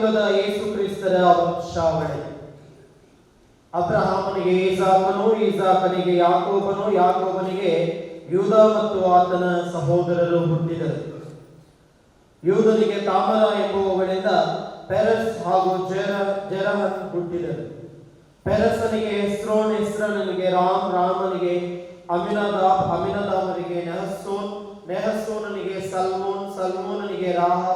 ಕುಲದ ಯೇಸು ಕ್ರಿಸ್ತರ ವಂಶಾವಳಿ. ಅಬ್ರಹಾಮನಿಗೆ ಈಸಾಕನು, ಈಸಾಕನಿಗೆ ಯಾಕೋಬನು, ಯಾಕೋಬನಿಗೆ ಯೂದ ಮತ್ತು ಆತನ ಸಹೋದರರು ಹುಟ್ಟಿದರು. ಯೂದನಿಗೆ ತಾಮರ ಎಂಬುವಗಳಿಂದ ಪೆರಸ್ ಹಾಗೂ ಜೆರ, ಜೆರಹನ್ ಹುಟ್ಟಿದರು. ಪೆರಸನಿಗೆ ಹೆಸ್ರೋನ್ ಹೆಸ್ರನಿಗೆ ರಾಮ್, ರಾಮನಿಗೆ ಅಮಿನದಾಬ್, ಅಮಿನದಾಬನಿಗೆ ನೆಹಸ್ಸೋನ್ ನೆಹಸೋನನಿಗೆ ಸಲ್ಮೋನ್, ಸಲ್ಮೋನನಿಗೆ ರಾಹ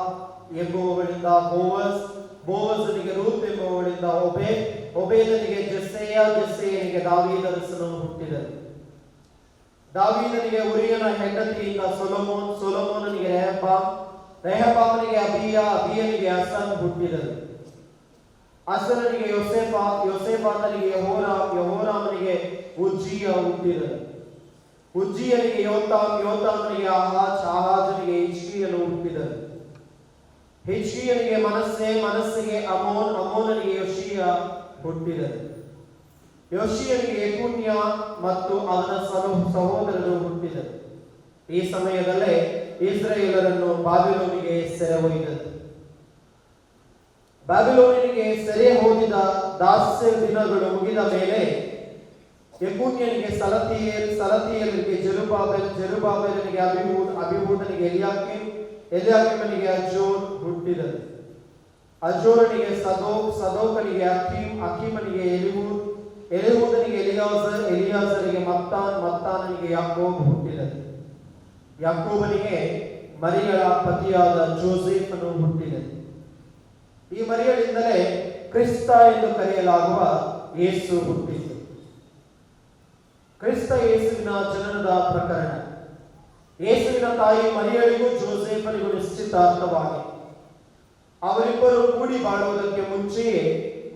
ಎಂಬುವಗಳಿಂದ ಬೋವಸ್, ಬೋವಸನಿಗೆ ರೂತ್ ಎಂಬುವಳಿಂದ ಒಬೆ ಒಬೇದನಿಗೆ ಜಸ್ಸೆಯ, ಜಸ್ಸೆಯನಿಗೆ ದಾವೀದರಸನು ಹುಟ್ಟಿದರು ದಾವೀದನಿಗೆ ಉರಿಯನ ಹೆಂಡತಿಯಿಂದ ಸೊಲೊಮೋನ್, ಸೊಲಮೋನನಿಗೆ ರೆಹಬಾಮ್ ರೆಹಬಾಮನಿಗೆ ಅಬಿಯ, ಅಬಿಯನಿಗೆ ಅಸನ್ ಹುಟ್ಟಿದರು ಅಸರನಿಗೆ ಯೋಸೇಫಾ, ಯೋಸೇಫಾತನಿಗೆ ಯಹೋರಾಮ್ ಯಹೋರಾಮನಿಗೆ ಉಜ್ಜಿಯ ಹುಟ್ಟಿದರು ಉಜ್ಜಿಯನಿಗೆ ಯೋತಾಮ್, ಯೋತಾಮನಿಗೆ ಆಹಾಜ್, ಆಹಾಜನಿಗೆ ಹಿಜ್ಕಿಯನು ಹುಟ್ಟಿದರು ಹಿಜ್ಕಿಯನಿಗೆ ಮನಸ್ಸೆ ಮನಸ್ಸಿಗೆ ಅಮೋನ್, ಅಮೋನನಿಗೆ ಯೋಶಿಯ ಹುಟ್ಟಿದರು ಯೋಶಿಯನಿಗೆ ಪುಣ್ಯ ಮತ್ತು ಅವನ ಸಹೋ- ಸಹೋದರರು ಹುಟ್ಟಿದರು. ಈ ಸಮಯದಲ್ಲೇ ಇಸ್ರಾಯೇಲರನ್ನು ಬಾಬಿಲೋನಿಗೆ ಸೆರೆ ಒಯ್ದರು ಬಾಬಿಲೋನಿಗೆ ಸೆರೆ ಹೋಗಿದ ದಾಸ್ಯ ದಿನಗಳು ಮುಗಿದ ಮೇಲೆ ಯಕೂನ್ಯನಿಗೆ ಸಲತಿಯಲ್, ಸಲತಿಯಲಿಗೆ ಜೆರುಬಾಬೆಲ್, ಜರುಬಾಬೆಲನಿಗೆ ಅಭಿಭೂ ಅಭಿಭೂತನಿಗೆ ಎಲಿಯಾಕಿಮ್ ಎಲಿಯಾಕಿಮನಿಗೆ ಅಜೋರ್ ಹುಟ್ಟಿದನು. ಅಜೋರನಿಗೆ ಸದೋ ಸದೋಕನಿಗೆ ಅಕೀಮ್, ಅಕೀಮನಿಗೆ ಎಲಿಹೂದ್, ಎಲಿಹೂದನಿಗೆ ಎಲಿಯಾಸರ್ ಎಲಿಯಾಸರಿಗೆ ಮತ್ತಾನ್, ಮತ್ತಾನನಿಗೆ ಯಾಕೋಬ್ ಹುಟ್ಟಿದನು. ಯಾಕೋಬನಿಗೆ ಮರಿಯಳ ಪತಿಯಾದ ಜೋಸೆಫನು ಹುಟ್ಟಿದನು. ಈ ಮರಿಯಳಿಂದಲೇ ಕ್ರಿಸ್ತ ಎಂದು ಕರೆಯಲಾಗುವ ಯೇಸು ಹುಟ್ಟಿತು ಕ್ರಿಸ್ತ ಯೇಸುವಿನ ಜನನದ ಪ್ರಕರಣ. ಯೇಸುವಿನ ತಾಯಿ ಮರಿಯಳಿಗೂ ಜೋಸೇಫನಿಗೂ ನಿಶ್ಚಿತಾರ್ಥವಾಗಿ. ಅವರಿಬ್ಬರು ಕೂಡಿ ಬಾಳುವುದಕ್ಕೆ ಮುಂಚೆಯೇ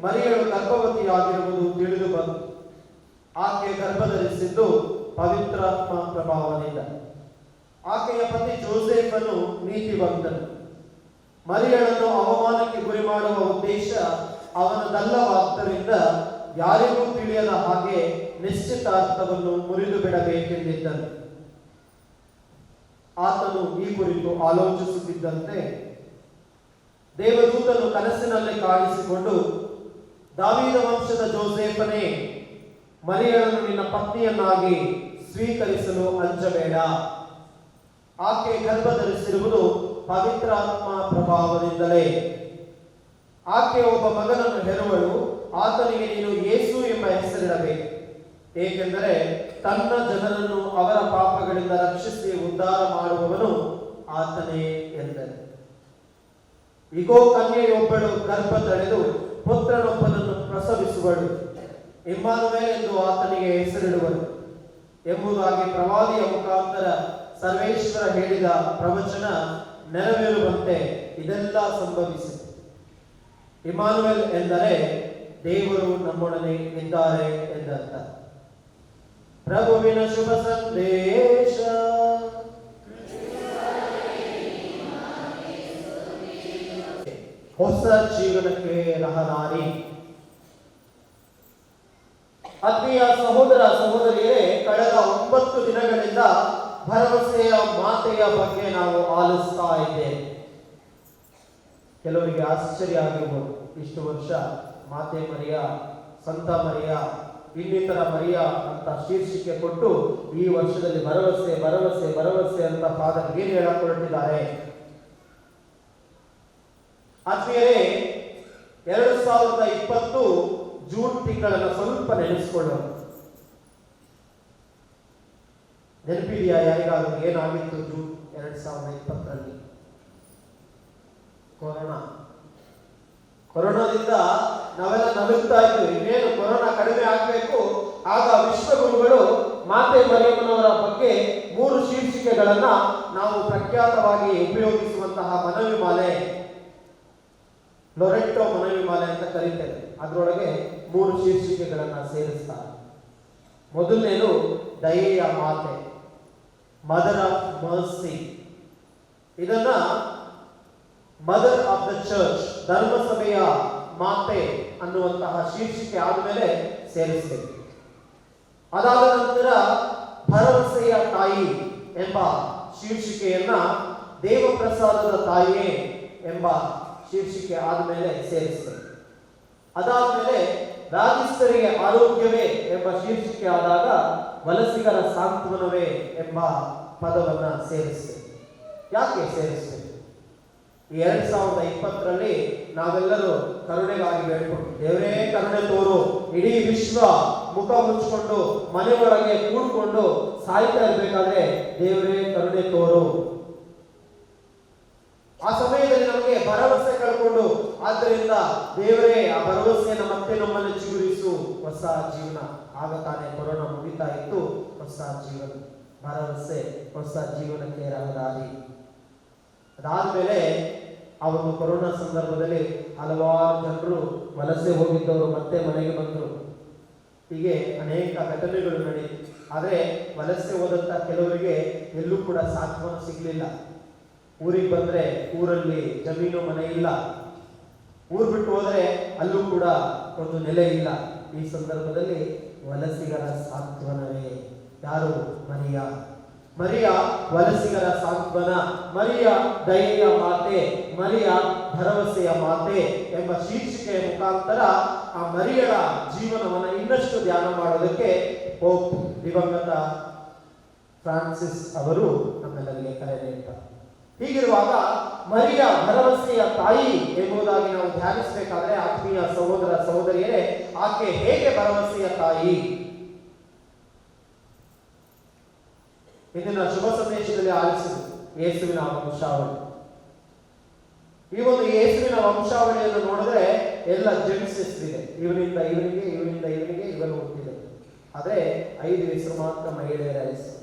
ಮರಿಯಳು ಗರ್ಭವತಿಯಾಗಿರುವುದು ತಿಳಿದು ಬಂತು ಆಕೆ ಗರ್ಭಧರಿಸಿದ್ದು ಪವಿತ್ರಾತ್ಮ ಪ್ರಭಾವದಿಂದ. ಆಕೆಯ ಪತಿ ಜೋಸೆಫನು ಬಂದನು ಮರಿಯಳನ್ನು ಅವಮಾನಕ್ಕೆ ಗುರಿ ಮಾಡುವ ಉದ್ದೇಶ ಅವನದಲ್ಲವಾದ್ದರಿಂದ ಯಾರಿಗೂ ತಿಳಿಯದ ಹಾಗೆ ನಿಶ್ಚಿತಾರ್ಥವನ್ನು ಮುರಿದು ಬಿಡಬೇಕೆಂದಿದ್ದನು ಆತನು ಈ ಕುರಿತು ಆಲೋಚಿಸುತ್ತಿದ್ದಂತೆ ದೇವದೂತನು ಕನಸಿನಲ್ಲಿ ಕಾಣಿಸಿಕೊಂಡು, ದಾವಿದ ವಂಶದ ಜೋಸೇಫನೇ ಮರಿಯಳನ್ನು ನಿನ್ನ ಪತ್ನಿಯನ್ನಾಗಿ ಸ್ವೀಕರಿಸಲು ಅಂಜಬೇಡ ಆಕೆ ಗರ್ಭಧರಿಸಿರುವುದು ಪವಿತ್ರಾತ್ಮ ಪ್ರಭಾವದಿಂದಲೇ. ಆಕೆ ಒಬ್ಬ ಮಗನನ್ನು ಹೆರುವಳು, ಆತನಿಗೆ ನೀನು ಯೇಸು ಎಂಬ ಹೆಸರಿಡಬೇಕು. ಏಕೆಂದರೆ ತನ್ನ ಜನರನ್ನು ಅವರ ಪಾಪಗಳಿಂದ ರಕ್ಷಿಸಿ ಉದ್ಧಾರ ಮಾಡುವವನು ಆತನೇ ಎಂದರು ಇಗೋ, ಕನ್ಯೆಯೊಬ್ಬಳು ಗರ್ಭ ತಡೆದು ಪುತ್ರನೊಬ್ಬನನ್ನು ಪ್ರಸವಿಸುವಳು. ಇಮ್ಮಾನುವೇಲ್ ಎಂದು ಆತನಿಗೆ ಹೆಸರಿಡುವನು. ಎಂಬುದಾಗಿ ಪ್ರವಾದಿಯ ಮುಖಾಂತರ ಸರ್ವೇಶ್ವರ ಹೇಳಿದ ಪ್ರವಚನ ನೆರವೇರುವಂತೆ ಇದೆಲ್ಲ ಸಂಭವಿಸಿತು. ಇಮಾನುವೆಲ್ ಎಂದರೆ, ದೇವರು ನಮ್ಮೊಡನೆ ಇದ್ದಾರೆ ಎಂದರ್ಥ. ಪ್ರಭುವಿನ ಶುಭ ಸಂದೇಶ. ಹೊಸ ಜೀವನಕ್ಕೆ ರಹದಾರಿ. ಆತ್ಮೀಯ ಸಹೋದರ ಸಹೋದರಿಯರೇ, ಕಳೆದ ಒಂಬತ್ತು ದಿನಗಳಿಂದ ಭರವಸೆಯ ಮಾತೆಯ ಬಗ್ಗೆ ನಾವು ಆಲಿಸ್ತಾ ಇದ್ದೇವೆ. ಕೆಲವರಿಗೆ ಆಶ್ಚರ್ಯ ಆಗಿರ್ಬೋದು. ಇಷ್ಟು ವರ್ಷ ಮಾತೆ ಮರಿಯ, ಸಂತ ಮರಿಯ ಇನ್ನಿತರ ಮರಿಯ ಅಂತ ಶೀರ್ಷಿಕೆ ಕೊಟ್ಟು ಈ ವರ್ಷದಲ್ಲಿ ಭರವಸೆ ಭರವಸೆ ಭರವಸೆ ಅಂತ ಫಾದರ್ ಏನು ಹೇಳಕ್ ಹೊರಟಿದ್ದಾರೆ ಆತ್ಮೀಯರೇ, ಎರಡು ಸಾವಿರದ ಇಪ್ಪತ್ತು ಜೂನ್ ತಿಂಗಳನ್ನು ಸ್ವಲ್ಪ ನೆನೆಸ್ಕೊಳ್ಳೋಣ. ನೆನಪಿದೆಯಾ ಯಾರಿಗಾದ್ರೂ ಏನಾಗಿತ್ತು ಜೂನ್ ಎರಡ್ ಸಾವಿರದ ಇಪ್ಪತ್ತರಲ್ಲಿ? ಕೊರೋನಾ. ಕೊರೋನಾದಿಂದ ನಾವೆಲ್ಲ ನಲುಗ್ತಾ ಇದ್ವಿ. ಇನ್ನೇನು ಕೊರೋನಾ ಕಡಿಮೆ ಆಗಬೇಕು. ಆಗ ವಿಶ್ವಗುರುಗಳು ಮಾತೆ ಮರಿಯಮ್ಮನವರ ಬಗ್ಗೆ ಮೂರು ಶೀರ್ಷಿಕೆಗಳನ್ನ ನಾವು ಪ್ರಖ್ಯಾತವಾಗಿ ಉಪಯೋಗಿಸುವಂತಹ ಮನವಿ ಮಾಲೆ, ಲೊರೆಟ್ಟೋ ಮನವಿ ಮಾಲೆ ಅಂತ ಕರೀತೇವೆ. ಅದರೊಳಗೆ ಮೂರು ಶೀರ್ಷಿಕೆಗಳನ್ನ ಸೇರಿಸ್ತಾರೆ. ಮೊದಲನೇದು, ದಯೆಯ ಮಾತೆ, ಮದರ್ ಆಫ್ ಮರ್ಸಿ. ಇದನ್ನ ಮದರ್ ಆಫ್ ದ ಚರ್ಚ್ ಧರ್ಮಸಭೆಯ ಮಾತೆ ಅನ್ನುವಂತಹ ಶೀರ್ಷಿಕೆ ಆದಮೇಲೆ ಸೇರಿಸಬೇಕು. ಅದಾದ ನಂತರ ಭರವಸೆಯ ತಾಯಿ ಎಂಬ ಶೀರ್ಷಿಕೆಯನ್ನ ದೇವಪ್ರಸಾದದ ತಾಯಿಯೇ ಎಂಬ ಶೀರ್ಷಿಕೆ ಆದಮೇಲೆ ಸೇರಿಸ್ತದೆ ಅದಾದ್ಮೇಲೆ ರಾಜಸ್ಥರಿಗೆ ಆರೋಗ್ಯವೇ ಎಂಬ ಶೀರ್ಷಿಕೆ ಆದಾಗ ವಲಸಿಗರ ಸಾಂತ್ವನವೇ ಎಂಬ ಪದವನ್ನ ಸೇರಿಸ್ತೇವೆ ಯಾಕೆ ಸೇರಿಸ್ತೇವೆ ಎರಡ್ ಸಾವಿರದ ಇಪ್ಪತ್ತರಲ್ಲಿ ನಾವೆಲ್ಲರೂ ಕರುಣೆಗಾಗಿ ಬೇಡ್ಕೊಂಡು, ದೇವರೇ ಕರುಣೆ ತೋರು, ಇಡೀ ವಿಶ್ವ ಮುಖ ಮುಚ್ಕೊಂಡು, ಮನೆಯೊಳಗೆ ಕೂಡ್ಕೊಂಡು ಸಾಯ್ತಾ ಇರ್ಬೇಕಾದ್ರೆ ದೇವರೇ ಕರುಣೆ ತೋರು. ಆ ಸಮಯದಲ್ಲಿ ನಮಗೆ ಭರವಸೆ ಕಳ್ಕೊಂಡು, ಆದ್ದರಿಂದ ದೇವರೇ ಆ ಭರವಸೆಯನ್ನು ಮತ್ತೆ ನಮ್ಮನ್ನು ಚಿಗುರಿಸು ಹೊಸ ಜೀವನ ಆಗ ತಾನೇ ಕೊರೋನಾ ಮುಗಿತಾ ಇತ್ತು. ಹೊಸ ಜೀವನ, ಭರವಸೆ, ಹೊಸ ಜೀವನಕ್ಕೆ ರಹದಾರಿ ಅದಾದ್ಮೇಲೆ ಆ ಒಂದು ಕೊರೋನಾ ಸಂದರ್ಭದಲ್ಲಿ ಹಲವಾರು ಜನರು ವಲಸೆ ಹೋಗಿದ್ದವರು ಮತ್ತೆ ಮನೆಗೆ ಬಂದರು. ಹೀಗೆ ಅನೇಕ ಘಟನೆಗಳು ನಡೆಯಿತು. ಆದರೆ ವಲಸೆ ಹೋದಂಥ ಕೆಲವರಿಗೆ ಎಲ್ಲೂ ಕೂಡ ಸಾಂತ್ವನ ಸಿಗಲಿಲ್ಲ. ಊರಿಗೆ ಬಂದ್ರೆ ಊರಲ್ಲಿ ಜಮೀನು, ಮನೆ ಇಲ್ಲ. ಊರ್ ಬಿಟ್ಟು ಹೋದರೆ ಅಲ್ಲೂ ಕೂಡ ಒಂದು ನೆಲೆ ಇಲ್ಲ. ಈ ಸಂದರ್ಭದಲ್ಲಿ ವಲಸಿಗರ ಸಾಂತ್ವನವೇ ಯಾರು? ಮರಿಯ. ಮರಿಯ ವಲಸಿಗರ ಸಾಂತ್ವನ, ಮರಿಯ ದಯೆಯ ಮಾತೆ, ಮರಿಯ ಭರವಸೆಯ ಮಾತೆ ಎಂಬ ಶೀರ್ಷಿಕೆಯ ಮುಖಾಂತರ ಆ ಮರಿಯಳ ಜೀವನವನ್ನು ಇನ್ನಷ್ಟು ಧ್ಯಾನ ಮಾಡೋದಕ್ಕೆ ಪೋಪ್ ದಿವಂಗತ ಫ್ರಾನ್ಸಿಸ್ ಅವರು ನಮ್ಮೆಲ್ಲರಿಗೆ ಕರೆ ನೀಡ್ತಾರೆ. ಹೀಗಿರುವಾಗ ಮರಿಯ ಭರವಸೆಯ ತಾಯಿ ಎಂಬುದಾಗಿ ನಾವು ಧ್ಯಾನಿಸಬೇಕಾದ್ರೆ ಆತ್ಮೀಯ ಸಹೋದರ ಸಹೋದರಿಯರೇ, ಆಕೆ ಹೇಗೆ ಭರವಸೆಯ ತಾಯಿ? ಇಂದಿನ ಶುಭ ಸಂದೇಶದಲ್ಲಿ ಆಲಿಸಿದ್ರು ಯೇಸುವಿನ ವಂಶಾವಳಿ. ಈ ಒಂದು ಯೇಸುವಿನ ವಂಶಾವಳಿಯನ್ನು ನೋಡಿದ್ರೆ ಎಲ್ಲ ಜೆಂಟ್ಸ್ ಹೆಸರಿದೆ ಇವನಿಂದ ಇವನಿಗೆ ಇವನಿಂದ ಇವನಿಗೆ, ಇವನು ಹುಟ್ಟಿದೆ. ಆದ್ರೆ ಐದು ಹೆಸರು ಮಾತ್ರ ಮಹಿಳೆಯರ ಹೆಸರು.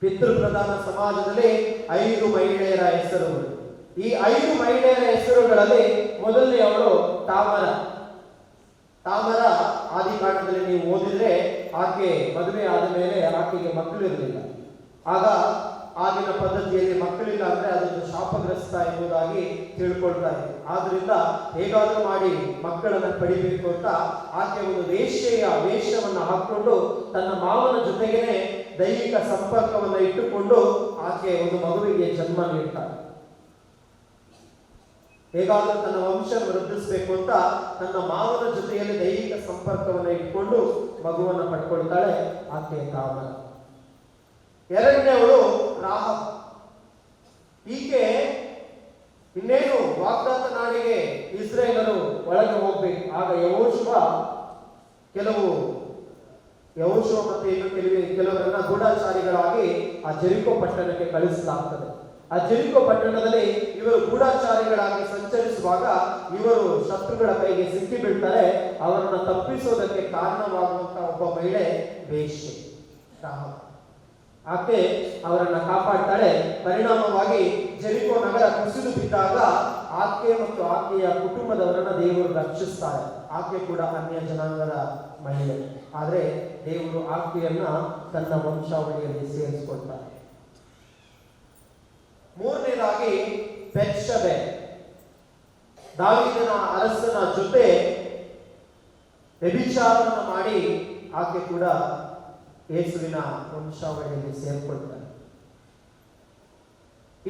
ಪಿತೃ ಪ್ರಧಾನ ಸಮಾಜದಲ್ಲಿ ಐದು ಮಹಿಳೆಯರ ಹೆಸರುಗಳು. ಈ ಐದು ಮಹಿಳೆಯರ ಹೆಸರುಗಳಲ್ಲಿ ಮೊದಲನೆಯವಳು ತಾಮರ. ತಾಮರ ಆದಿಕಾಂಡದಲ್ಲಿ ನೀವು ಓದಿದ್ರೆ ಆಕೆ ಮದುವೆ ಆದ ಮೇಲೆ ಆಕೆಗೆ ಮಕ್ಕಳು ಇರಲಿಲ್ಲ. ಆಗ ಆಗಿನ ಪದ್ಧತಿಯಲ್ಲಿ ಮಕ್ಕಳಿಲ್ಲ ಅಂದ್ರೆ ಅದೊಂದು ಶಾಪಗ್ರಸ್ತ ಎಂಬುದಾಗಿ ತಿಳ್ಕೊಳ್ತಾ ಇದ್ರು ಆದ್ರಿಂದ ಹೇಗಾದ್ರೂ ಮಾಡಿ ಮಕ್ಕಳನ್ನು ಪಡಿಬೇಕು ಅಂತ ಆಕೆ ಒಂದು ವೇಷೆಯ ವೇಷವನ್ನ ಹಾಕೊಂಡು ತನ್ನ ಮಾವನ ಜೊತೆಗೇನೆ ದೈಹಿಕ ಸಂಪರ್ಕವನ್ನು ಇಟ್ಟುಕೊಂಡು ಆಕೆ ಒಂದು ಮಗುವಿಗೆ ಜನ್ಮ ನೀಡ್ತಾಳೆ. ಹೇಗಾದ್ರೂ ತನ್ನ ವಂಶ ವೃದ್ಧಿಸಬೇಕು ಅಂತ ತನ್ನ ಮಾವನ ಜೊತೆಯಲ್ಲಿ ದೈಹಿಕ ಸಂಪರ್ಕವನ್ನು ಇಟ್ಕೊಂಡು ಮಗುವನ್ನು ಪಡ್ಕೊಳ್ತಾಳೆ ಆಕೆ ತಾಮರ ಎರಡನೇವಳು ರಾಹ ಈಕೆ ಇನ್ನೇನು ವಾಗ್ದಾತ ನಾಡಿಗೆ ಇಸ್ರೇಲರು ಒಳಗೆ ಹೋಗ್ಬೇಕು. ಆಗ ಯಹೋಶುವ ಕೆಲವು, ಯಹೋಶುವ ಮತ್ತೆ ಇನ್ನು ಕೆಲವು, ಕೆಲವರನ್ನ ಗೂಢಾಚಾರಿಗಳಾಗಿ ಆ ಜೆರಿಕೋ ಪಟ್ಟಣಕ್ಕೆ ಕಳಿಸಲಾಗ್ತದೆ. ಆ ಜೆರಿಕೋ ಪಟ್ಟಣದಲ್ಲಿ ಇವರು ಗೂಢಾಚಾರಿಗಳಾಗಿ ಸಂಚರಿಸುವಾಗ ಇವರು ಶತ್ರುಗಳ ಕೈಗೆ ಸಿಕ್ಕಿ ಬೀಳ್ತಾರೆ. ಅವರನ್ನು ತಪ್ಪಿಸೋದಕ್ಕೆ ಕಾರಣವಾಗುವಂತಹ ಒಬ್ಬ ಮಹಿಳೆ ವೇಶ್ಯೆ ರಾಹ ಆಕೆ ಅವರನ್ನ ಕಾಪಾಡ್ತಾಳೆ. ಪರಿಣಾಮವಾಗಿ ಜೆರಿಕೋ ನಗರ ಕುಸಿದು ಬಿದ್ದಾಗ ಆಕೆ ಮತ್ತು ಆಕೆಯ ಕುಟುಂಬದವರನ್ನ ದೇವರು ರಕ್ಷಿಸ್ತಾರೆ. ಆಕೆ ಕೂಡ ಅನ್ಯ ಜನಾಂಗದ ಮಹಿಳೆ. ಆದರೆ ದೇವರು ಆಕೆಯನ್ನ ತನ್ನ ವಂಶಾವಳಿಯಲ್ಲಿ ಸೇರಿಸಿಕೊಳ್ತಾರೆ. ಮೂರನೇದಾಗಿ ಬೆತ್ಷಬೆ. ದಾವಿದನ ಅರಸನ ಜೊತೆ ವ್ಯಭಿಚಾರವನ್ನು ಮಾಡಿ ಆಕೆ ಕೂಡ ಯೇಸುವಿನ ವಂಶಾವಳಿಯಲ್ಲಿ ಸೇರ್ಕೊಳ್ತಾರೆ.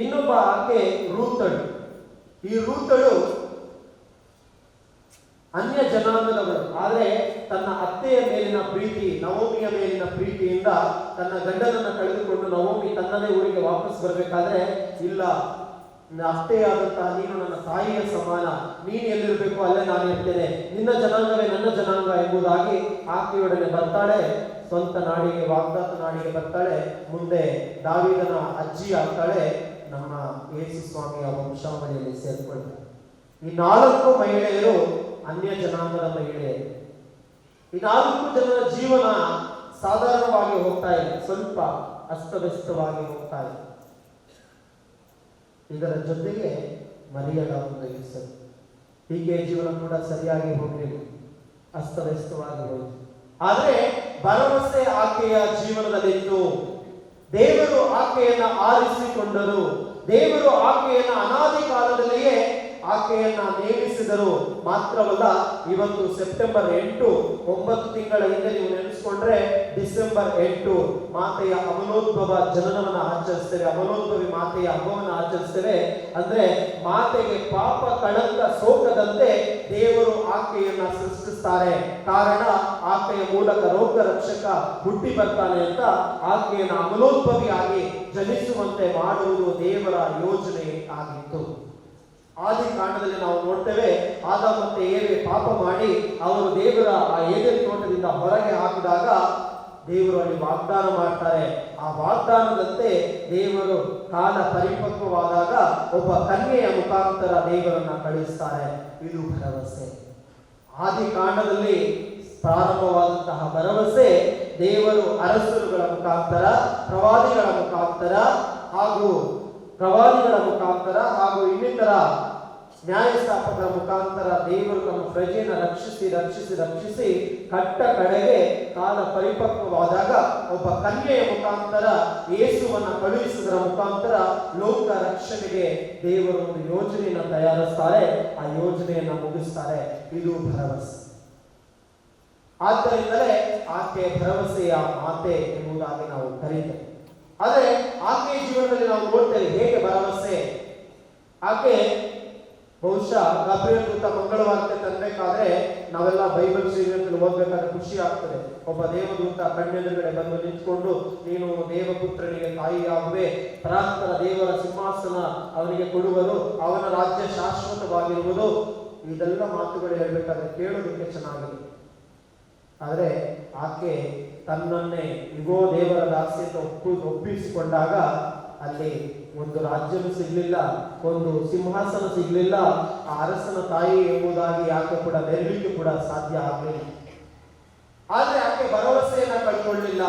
ಇನ್ನೊಬ್ಬ ಆಕೆ ರೂತಳು. ಈ ರೂತಳು ಅನ್ಯ ಜನಾಂಗದವರು ಆದರೆ ತನ್ನ ಅತ್ತೆಯ ಮೇಲಿನ ಪ್ರೀತಿ, ನವೋಮಿಯ ಮೇಲಿನ ಪ್ರೀತಿಯಿಂದ ತನ್ನ ಗಂಡನನ್ನು ಕಳೆದುಕೊಂಡು ನವೋಮಿ ತನ್ನದೇ ಊರಿಗೆ ವಾಪಸ್ ಬರಬೇಕಾದ್ರೆ, ಇಲ್ಲ ನನ್ನ ಆದಂತಹ ನೀನು ನನ್ನ ತಾಯಿಯ ಸಮಾನ. ನೀನು ಎಲ್ಲಿರಬೇಕು ಅಲ್ಲೇ ನಾನು ಇರ್ತೇನೆ. ನಿನ್ನ ಜನಾಂಗವೇ ನನ್ನ ಜನಾಂಗ ಎಂಬುದಾಗಿ ಆಕೆಯೊಡನೆ ಬರ್ತಾಳೆ. ಸ್ವಂತ ನಾಡಿಗೆ, ವಾಗ್ದಾತ ನಾಡಿಗೆ ಬರ್ತಾಳೆ. ಮುಂದೆ ದಾವಿದನ ಅಜ್ಜಿ ಆಗ್ತಾಳೆ. ನಮ್ಮ ಯೇಸು ಸ್ವಾಮಿಯ ವಂಶಾವಳಿಯಲ್ಲಿ ಸೇರ್ಕೊಳ್ತಾರೆ ಈ ನಾಲ್ಕು ಮಹಿಳೆಯರು ಅನ್ಯ ಜನಾಂಗದ ಮಹಿಳೆಯರು ಈ ನಾಲ್ಕು ಜನರ ಜೀವನ ಸಾಧಾರಣವಾಗಿ ಹೋಗ್ತಾ ಇದೆ. ಸ್ವಲ್ಪ ಅಸ್ತವ್ಯಸ್ತವಾಗಿ ಹೋಗ್ತಾ ಇದೆ. ಇದರ ಜೊತೆಗೆ ಮರಿಯಳ ಒಂದು ಹೆಸರು ಹೀಗೆ ಜೀವನ ಕೂಡ ಸರಿಯಾಗಿ ಹೋಗಲಿಲ್ಲ ಅಸ್ತವ್ಯಸ್ತವಾಗಿ ಹೋಯಿತು ಆದರೆ ಭರವಸೆ ಆಕೆಯ ಜೀವನದಲ್ಲಿತ್ತು. ದೇವರು ಆಕೆಯನ್ನ ಆರಿಸಿಕೊಂಡರು. ದೇವರು ಆಕೆಯನ್ನ ಅನಾದಿ ಕಾಲದಲ್ಲಿಯೇ ಆಕೆಯನ್ನ ನೇಮಿಸಿದರು ಮಾತ್ರವಲ್ಲ, ಇವತ್ತು ಸೆಪ್ಟೆಂಬರ್ ಎಂಟು, ಒಂಬತ್ತು ತಿಂಗಳ ಹಿಂದೆ ನೀವು ನೆನೆಸ್ಕೊಂಡ್ರೆ ಡಿಸೆಂಬರ್ ಎಂಟು ಮಾತೆಯ ಅಮಲೋದ್ಭವ ಜನನವನ್ನ ಆಚರಿಸ್ತೇವೆ. ಅಮಲೋದ್ಭವಿ ಮಾತೆಯ ಹಬ್ಬವನ್ನು ಆಚರಿಸ್ತೇವೆ. ಅಂದ್ರೆ ಮಾತೆಗೆ ಪಾಪ ಕಳಂಕ ಸೋಕದಂತೆ ದೇವರು ಆಕೆಯನ್ನ ಸೃಷ್ಟಿಸ್ತಾರೆ. ಕಾರಣ ಆಕೆಯ ಮೂಲಕ ರೋಗ ರಕ್ಷಕ ಹುಟ್ಟಿ ಬರ್ತಾನೆ ಅಂತ ಆಕೆಯನ್ನು ಅಮಲೋದ್ಭವಿಯಾಗಿ ಜನಿಸುವಂತೆ ಮಾಡುವುದು ದೇವರ ಯೋಜನೆ ಆಗಿತ್ತು ಆದಿ ಕಾಂಡದಲ್ಲಿ ನಾವು ನೋಡ್ತೇವೆ ಆದ ಮತ್ತೆ ಏವೆ ಪಾಪ ಮಾಡಿ ಅವರು ದೇವರ ಆ ಏದೇನ್ ತೋಟದಿಂದ ಹೊರಗೆ ಹಾಕಿದಾಗ ದೇವರು ಅಲ್ಲಿ ವಾಗ್ದಾನ ಮಾಡ್ತಾರೆ. ಆ ವಾಗ್ದಾನದಂತೆ ದೇವರು ಕಾಲ ಪರಿಪಕ್ವವಾದಾಗ ಒಬ್ಬ ಕನ್ಯೆಯ ಮುಖಾಂತರ ದೇವರನ್ನ ಕಳಿಸ್ತಾರೆ ಇದು ಭರವಸೆ. ಆದಿ ಕಾಂಡದಲ್ಲಿ ಪ್ರಾರಂಭವಾದಂತಹ ಭರವಸೆ ದೇವರು ಅರಸರುಗಳ ಮುಖಾಂತರ, ಪ್ರವಾದಿಗಳ ಮುಖಾಂತರ ಹಾಗೂ ಪ್ರವಾದಿಗಳ ಮುಖಾಂತರ ಹಾಗೂ ಇನ್ನಿತರ ನ್ಯಾಯಸ್ಥಾಪಕರ ಮುಖಾಂತರ ದೇವರು ತಮ್ಮ ಪ್ರಜೆಯನ್ನು ರಕ್ಷಿಸಿ ರಕ್ಷಿಸಿ ರಕ್ಷಿಸಿ ಕಟ್ಟ ಕಡೆಗೆ ಕಾಲ ಪರಿಪಕ್ವವಾದಾಗ ಒಬ್ಬ ಕನ್ಯೆಯ ಮುಖಾಂತರ ಯೇಸುವನ್ನ ಕಳುಹಿಸುವುದರ ಮುಖಾಂತರ ಲೋಕ ರಕ್ಷಣೆಗೆ ದೇವರು ಒಂದು ಯೋಜನೆಯನ್ನು ತಯಾರಿಸ್ತಾರೆ. ಆ ಯೋಜನೆಯನ್ನು ಮುಗಿಸ್ತಾರೆ. ಇದು ಭರವಸೆ. ಆದ್ದರಿಂದಲೇ ಆಕೆ ಭರವಸೆಯ ಮಾತೆ ಎಂಬುದಾಗಿ ನಾವು ಕರೀತೇವೆ. ಆದರೆ ಆಕೆಯ ಜೀವನದಲ್ಲಿ ನಾವು ನೋಡ್ತೇವೆ ಹೇಗೆ ಭರವಸೆ. ಆಕೆ ಬಹುಶಃ ಗಬ್ರಿಯಲ್ ದೂತ ಮಂಗಳವಾರತೆ ತರಬೇಕಾದ್ರೆ ನಾವೆಲ್ಲ ಬೈಬಲ್ ಶ್ರೀಗ್ರಂಥದಲ್ಲಿ ಹೋಗ್ಬೇಕಾದ್ರೆ ಖುಷಿ ಆಗ್ತದೆ. ಒಬ್ಬ ದೇವದೂತ ಕಣ್ಣೆದುರುಗಡೆ ಬಂದು ನಿಂತ್ಕೊಂಡು, ನೀನು ದೇವಪುತ್ರನಿಗೆ ತಾಯಿಯಾಗುವೆ. ಪರಾತ್ಮರ ದೇವರ ಸಿಂಹಾಸನ ಅವನಿಗೆ ಕೊಡುವರು ಅವನ ರಾಜ್ಯ ಶಾಶ್ವತವಾಗಿರುವುದು. ಇದೆಲ್ಲ ಮಾತುಗಳು ಹೇಳ್ಬೇಕಾದ್ರೆ ಕೇಳೋದಕ್ಕೆ ಚೆನ್ನಾಗಿದೆ. ಆದರೆ ಆಕೆ ತನ್ನನ್ನೇ ಇಗೋ ದೇವರ ದಾಸಿ ತೊಪ್ಪು ಒಪ್ಪು, ಒಪ್ಪಿಸಿಕೊಂಡಾಗ ಅಲ್ಲಿ ಒಂದು ರಾಜ್ಯನೂ ಸಿಗಲಿಲ್ಲ, ಒಂದು ಸಿಂಹಾಸನ ಸಿಗಲಿಲ್ಲ, ಆ ಅರಸನ ತಾಯಿ ಎಂಬುದಾಗಿ ಆಕೆ ಕೂಡ ನೆರವಿಗೆ ಕೂಡ ಸಾಧ್ಯ ಆಗಲಿಲ್ಲ. ಆದರೆ ಆಕೆ ಭರವಸೆಯನ್ನು ಕಳ್ಕೊಳ್ಳಿಲ್ಲ.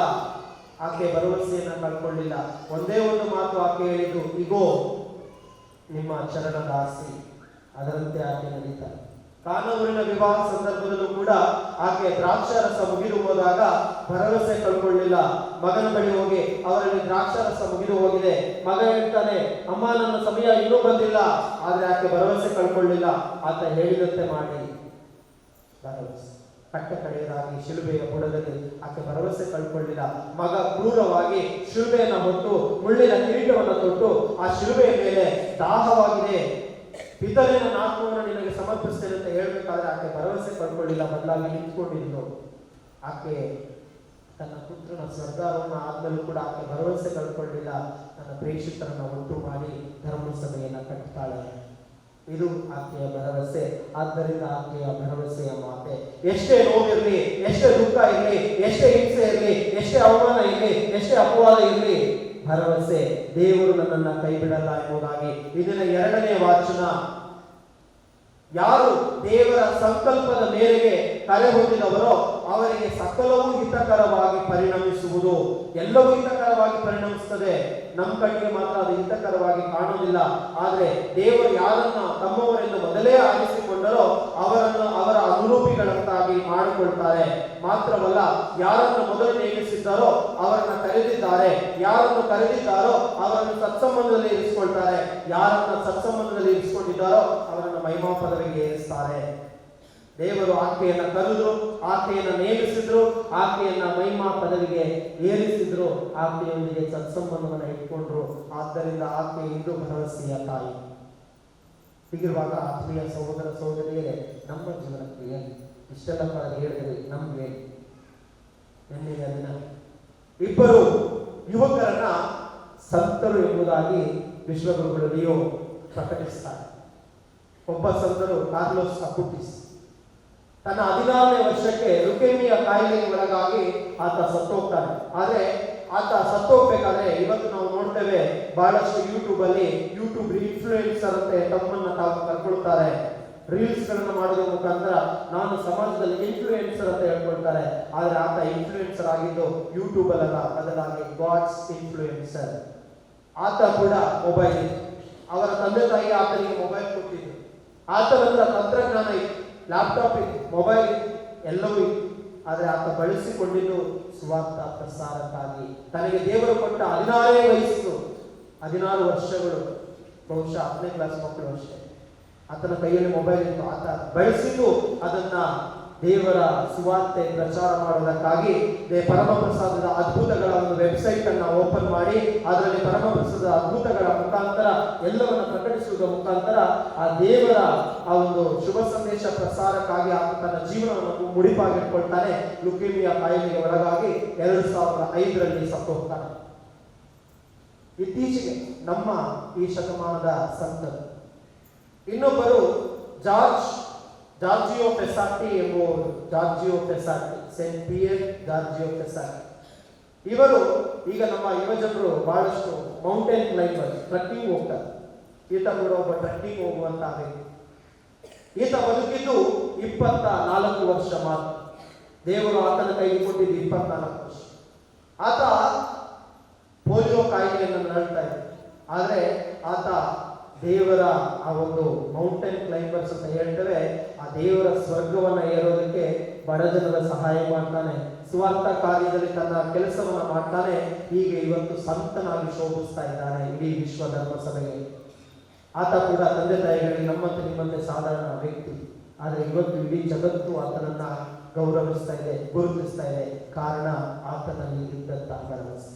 ಆಕೆ ಭರವಸೆಯನ್ನು ಕಳ್ಕೊಳ್ಳಿಲ್ಲ. ಒಂದೇ ಒಂದು ಮಾತು ಆಕೆ ಹೇಳಿದ್ದು, ಇಗೋ, ನಿಮ್ಮ ಚರಣ ದಾಸಿ, ಅದರಂತೆ ಆಕೆ ನಡೀತಾರೆ ಕಾನೂರಿನ ವಿವಾಹ ಸಂದರ್ಭದಲ್ಲೂ ಕೂಡ ಆಕೆ ದ್ರಾಕ್ಷಾರಸ ಮುಗಿದು ಹೋದಾಗ ಭರವಸೆ ಕಳ್ಕೊಳ್ಳಿಲ್ಲ. ಮಗನ ಬಳಿ ಹೋಗಿ ಅವರಲ್ಲಿ ದ್ರಾಕ್ಷಾರಸ ಮುಗಿದು ಹೋಗಿದೆ. ಮಗ ಹೇಳ್ತಾನೆ, ಅಮ್ಮ, ನನ್ನ ಸಮಯ ಇನ್ನೂ ಬಂದಿಲ್ಲ. ಆದ್ರೆ ಆಕೆ ಭರವಸೆ ಕಳ್ಕೊಳ್ಳಿಲ್ಲ. ಆತ ಹೇಳಿದಂತೆ ಮಾಡಿ. ಭರವಸೆ. ಕಟ್ಟ ಕಡೆಯದಾಗಿ ಶಿಲುಬೆಯ ಬುಡದಲ್ಲಿ ಆಕೆ ಭರವಸೆ ಕಳ್ಕೊಳ್ಳಿಲ್ಲ. ಮಗ ಕ್ರೂರವಾಗಿ ಶಿಲುಬೆಯನ್ನು ಹೊತ್ತು ಮುಳ್ಳಿನ ಕಿರೀಟವನ್ನು ತೊಟ್ಟು ಆ ಶಿಲುಬೆಯ ಮೇಲೆ ದಾಹವಾಗಿದೆ. ಪಿತರಿನ ಆತ್ಮವನ್ನು ನಿನಗೆ ಸಮರ್ಪಿಸ್ತೇನೆ ಅಂತ ಹೇಳ್ಬೇಕಾದ್ರೆ ಆಕೆ ಭರವಸೆ ಪಡ್ಕೊಳ್ಳಿಲ್ಲ ಬದಲಾಗಿ ನಿಂತ್ಕೊಂಡಿದ್ದು ಆಕೆ ತನ್ನ ಪುತ್ರನ ಸ್ವರ್ಗಾರೋಹಣ ಆದ್ಮೇಲೂ ಕೂಡ ಆಕೆ ಭರವಸೆ ಕಳ್ಕೊಳ್ಳಿಲ್ಲ ತನ್ನ ಪ್ರೇಷಿತರನ್ನ ಒಟ್ಟು ಮಾಡಿ ಧರ್ಮಸಭೆಯನ್ನ ಕಟ್ತಾಳೆ. ಇದು ಆಕೆಯ ಭರವಸೆ. ಆದ್ದರಿಂದ ಆಕೆಯ ಭರವಸೆಯ ಮಾತೆ, ಎಷ್ಟೇ ನೋವಿರಲಿ ಎಷ್ಟೇ ದುಃಖ ಇರಲಿ, ಎಷ್ಟೇ ಹಿಂಸೆ ಇರಲಿ, ಎಷ್ಟೇ ಅವಮಾನ ಇರಲಿ, ಎಷ್ಟೇ ಅಪವಾದ ಇರಲಿ ಭರವಸೆ, ದೇವರು ನನ್ನನ್ನು ಕೈ ಬಿಡಲ್ಲ ಎಂಬುದಾಗಿ ಇದರ ಎರಡನೇ ವಾಚನ. ಯಾರು ದೇವರ ಸಂಕಲ್ಪದ ಮೇರೆಗೆ ಕರೆ ಹೊಂದಿದವರೋ ಅವರಿಗೆ ಸಕಲವೂ ಹಿತಕರವಾಗಿ ಪರಿಣಮಿಸುವುದು ಎಲ್ಲವೂ ಹಿತಕರವಾಗಿ ಪರಿಣಮಿಸುತ್ತದೆ ನಮ್ಮ ಕಣ್ಣಿಗೆ ಮಾತ್ರ ಅದು ಹಿತಕರವಾಗಿ ಕಾಣುವುದಿಲ್ಲ ಆದರೆ ದೇವರು ಯಾರನ್ನ ತಮ್ಮವರೆಂದು ಮೊದಲೇ ಆರಿಸಿಕೊಂಡರೋ ಅವರನ್ನು ಅವರ ಅನುರೂಪಿಗಳಂತಾಗಿ ಮಾಡಿಕೊಳ್ತಾರೆ. ಮಾತ್ರವಲ್ಲ, ಯಾರನ್ನು ಮೊದಲು ನೇಮಿಸಿದ್ದಾರೋ ಅವರನ್ನ ಕರೆದಿದ್ದಾರೆ. ಯಾರನ್ನು ಕರೆದಿದ್ದಾರೋ ಅವರನ್ನು ಸತ್ಸಂಬಂಧದಲ್ಲಿ ಇರಿಸಿಕೊಳ್ತಾರೆ. ಯಾರನ್ನ ಸತ್ಸಂಬಂಧದಲ್ಲಿ ಇರಿಸಿಕೊಂಡಿದ್ದಾರೋ ಅವರನ್ನು ಮಹಿಮಾ ಪದವಿಗೆ ಏರಿಸ್ತಾರೆ. ದೇವರು ಆಕೆಯನ್ನ ಕರೆದು ಆಕೆಯನ್ನ ನೇಮಿಸಿದ್ರು ಆಕೆಯನ್ನ ಮಹಿಮಾ ಪದವಿಗೆ ಏರಿಸಿದ್ರು ಆಕೆಯೊಂದಿಗೆ ಸತ್ಸಂಬಂಧವನ್ನು ಇಟ್ಕೊಂಡ್ರು. ಆದ್ದರಿಂದ ಆಕೆ ಇಂದು ಭರವಸೆಯ ತಾಯಿ. ಹೀಗಿರುವಾಗ ಆತ್ಮೀಯ ಸಹೋದರ ಸಹೋದರಿಯರೇ, ನಮ್ಮ ಜೀವನಕ್ಕೆ ಇಷ್ಟೆಲ್ಲ ಪದ ಹೇಳಿದ್ರಿ ನಮ್ಗೆ ದಿನ. ಇಬ್ಬರು ಯುವಕರನ್ನ ಸಂತರು ಎಂಬುದಾಗಿ ವಿಶ್ವಗುರುಗಳು ಪ್ರಕಟಿಸ್ತಾರೆ. ಒಬ್ಬ ಸಂತರು ಕಾರ್ಲೋಸ್ ಅಕುಟಿಸ್ ತನ್ನ ಹದಿನಾರನೇ ವರ್ಷಕ್ಕೆ ರುಕೇಮಿಯ ಕಾಯಿಲೆಗೆ ಒಳಗಾಗಿ ಆತ ಸತ್ತೋಗ್ತಾನೆ. ಆದರೆ ಆತ ಸತ್ತೋಗ್ಬೇಕಾದ್ರೆ ಇವತ್ತು ನಾವು ನೋಡ್ತೇವೆ ಬಹಳಷ್ಟು ಯೂಟ್ಯೂಬ್ ಅಲ್ಲಿ ಯೂಟ್ಯೂಬ್ ಇನ್ಫ್ಲೂಯೆನ್ಸರ್ ಅಂತೆ ತಮ್ಮನ್ನ ತಾವು ಕರ್ಕೊಳ್ತಾರೆ. ರೀಲ್ಸ್ ಗಳನ್ನ ಮುಖಾಂತರ ನಾನು ಸಮಾಜದಲ್ಲಿ ಇನ್ಫ್ಲೂಯೆನ್ಸರ್ ಅಂತ ಹೇಳ್ಕೊಳ್ತಾರೆ. ಆದ್ರೆ ಆತ ಇನ್ಫ್ಲೂಯೆನ್ಸರ್ ಆಗಿದ್ದು ಯೂಟ್ಯೂಬ್ ಅಲ್ಲ ಬದಲಾಗಿ ಗಾಡ್ಸ್ ಇನ್ಫ್ಲೂಯೆನ್ಸರ್ ಆತ ಕೂಡ ಮೊಬೈಲ್ ಅವರ ತಂದೆ ತಾಯಿ ಆತನಿಗೆ ಮೊಬೈಲ್ ಕೊಟ್ಟಿದ್ರು ಆತನ ಹತ್ರ ತಂತ್ರಜ್ಞಾನ ಇತ್ತು. ಲ್ಯಾಪ್ಟಾಪ್ ಇತ್ತು ಮೊಬೈಲ್ ಇತ್ತು ಎಲ್ಲವೂ ಇತ್ತು ಆದರೆ ಆತ ಬಳಸಿಕೊಂಡಿದ್ದು ಸುವಾರ್ಥ ಪ್ರಸಾರಕ್ಕಾಗಿ. ತನಗೆ ದೇವರು ಕೊಟ್ಟ ಹದಿನಾರೇ ವಯಸ್ಸು, ಹದಿನಾರು ವರ್ಷಗಳು, ಬಹುಶಃ ಹತ್ತನೇ ಕ್ಲಾಸ್ ಮಕ್ಕಳು ಅಷ್ಟೇ. ಆತನ ಕೈಯಲ್ಲಿ ಮೊಬೈಲ್ ಇತ್ತು. ಆತ ಬಳಸಿದ್ದು ಅದನ್ನ ದೇವರ ಸುವಾರ್ತೆ ಪ್ರಚಾರ ಮಾಡುವುದಕ್ಕಾಗಿ ದೇ ಪರಮಪ್ರಸಾದದ ಅದ್ಭುತಗಳ ಒಂದು ವೆಬ್ಸೈಟ್ ಅನ್ನ ಓಪನ್ ಮಾಡಿ, ಅದರಲ್ಲಿ ಪರಮಪ್ರಸಾದದ ಅದ್ಭುತಗಳ ಮುಖಾಂತರ, ಎಲ್ಲವನ್ನು ಪ್ರಕಟಿಸುವುದರ ಮುಖಾಂತರ ಆ ದೇವರ ಆ ಒಂದು ಶುಭ ಸಂದೇಶ ಪ್ರಸಾರಕ್ಕಾಗಿ ಆತ ತನ್ನ ಜೀವನವನ್ನು ಮುಡಿಪಾಗಿಟ್ಕೊಳ್ತಾನೆ. ಲುಕೇಮಿಯಾ ಕಾಯಿಲೆಗೆ ಒಳಗಾಗಿ ಎರಡು ಸಾವಿರದ ಐದರಲ್ಲಿ ಸತ್ತು ಹೋಗ್ತಾನೆ ಇತ್ತೀಚೆಗೆ ನಮ್ಮ ಈ ಶತಮಾನದ ಸಂತರು. ಇನ್ನೊಬ್ಬರು ಜಾರ್ಜ್ ಜಾರ್ಜಿಯೋ ಪೆಸಾಟಿ ಎಂಬುವರು Giorgio Pesati Saint Pierre Giorgio Pesati ಇವರು, ಈಗ ನಮ್ಮ ಯುವಜನರು ಬಹಳಷ್ಟು ಮೌಂಟೇನ್ ಕ್ಲೈಂಬರ್ ಟ್ರಕ್ಕಿಂಗ್ ಹೋಗ್ತಾರೆ. ಈತ ಕೂಡ ಒಬ್ಬ ಟ್ರಕ್ಕಿಂಗ್ ಹೋಗುವಂತ ಈತ ಬದುಕಿದ್ದು ಇಪ್ಪತ್ತ ನಾಲ್ಕು ವರ್ಷ ಮಾತ್ರ. ದೇವರು ಆತನ ಕೈಗೆ ಕೊಟ್ಟಿದ್ದು ಇಪ್ಪತ್ನಾಲ್ಕು ವರ್ಷ. ಆತ ಪೋಲಿಯೋ ಕಾಯಿಲೆಯನ್ನು ನಡ್ತಾ ಇದ್ದ. ಆದರೆ ಆತ ದೇವರ ಆ ಒಂದು ಮೌಂಟೇನ್ ಕ್ಲೈಂಬರ್ಸ್ ಅಂತ ಹೇಳ್ತೇವೆ, ಆ ದೇವರ ಸ್ವರ್ಗವನ್ನ ಏರೋದಕ್ಕೆ ಬಡ ಜನರ ಸಹಾಯ ಮಾಡ್ತಾನೆ. ಸ್ವಾರ್ಥ ಕಾರ್ಯದಲ್ಲಿ ತನ್ನ ಕೆಲಸವನ್ನ ಮಾಡ್ತಾನೆ. ಹೀಗೆ ಇವತ್ತು ಸಂತನಾಗಿ ಶೋಭಿಸ್ತಾ ಇದ್ದಾನೆ ಇಡೀ ವಿಶ್ವ ಧರ್ಮ ಸಭೆಗೆ ಆತ ಕೂಡ ತಂದೆ ತಾಯಿಗಳಿಗೆ ನಮ್ಮಂತೆ ನಿಮ್ಮಂತೆ ಸಾಧಾರಣ ವ್ಯಕ್ತಿ. ಆದರೆ ಇವತ್ತು ಇಡೀ ಜಗತ್ತು ಆತನನ್ನ ಗೌರವಿಸ್ತಾ ಇದೆ, ಗುರುತಿಸ್ತಾ ಇದೆ. ಕಾರಣ ಆತನಲ್ಲಿ ಇದ್ದಂತಹ ಭರವಸೆ.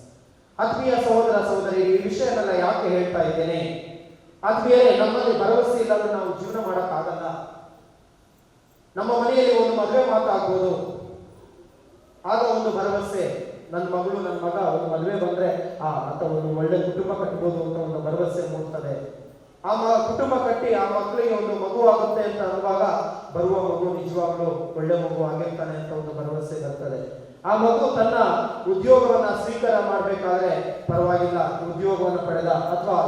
ಆತ್ಮೀಯ ಸಹೋದರ ಸಹೋದರಿ, ಈ ವಿಷಯನೆಲ್ಲ ಯಾಕೆ ಹೇಳ್ತಾ ಇದ್ದೇನೆ? ಆತ್ಮೀಯರೇ ನಮ್ಮಲ್ಲಿ ಭರವಸೆ ಇಲ್ಲದ್ರೆ ನಾವು ಜೀವನ ಮಾಡೋಕ್ಕಾಗಲ್ಲ. ನಮ್ಮ ಮನೆಯಲ್ಲಿ ಒಂದು ಮದುವೆ ಮಾತಾಗ್ಬೋದು. ಆಗ ಒಂದು ಭರವಸೆ ನನ್ನ ಮಗಳು ನನ್ನ ಮಗ ಒಂದು ಮದುವೆ ಬಂದ್ರೆ, ಆ, ಅಂತ ಒಂದು ಒಳ್ಳೆ ಕುಟುಂಬ ಕಟ್ಬೋದು ಅಂತ ಒಂದು ಭರವಸೆ ಮೂಡ್ತದೆ. ಆ ಮ, ಕುಟುಂಬ ಕಟ್ಟಿ ಆ ಮಕ್ಕಳಿಗೆ ಒಂದು ಮಗು ಆಗುತ್ತೆ ಅಂತ ಅನ್ನುವಾಗ ಬರುವ ಮಗು ನಿಜವಾಗ್ಲೂ ಒಳ್ಳೆ ಮಗು ಆಗಿರ್ತಾನೆ ಅಂತ ಒಂದು ಭರವಸೆ ಬರ್ತದೆ. ಆ ಮಗು ತನ್ನ ಉದ್ಯೋಗವನ್ನ ಸ್ವೀಕಾರ ಮಾಡಬೇಕಾದ್ರೆ ಪರವಾಗಿಲ್ಲ. ಉದ್ಯೋಗವನ್ನು ಪಡೆದ ಅಥವಾ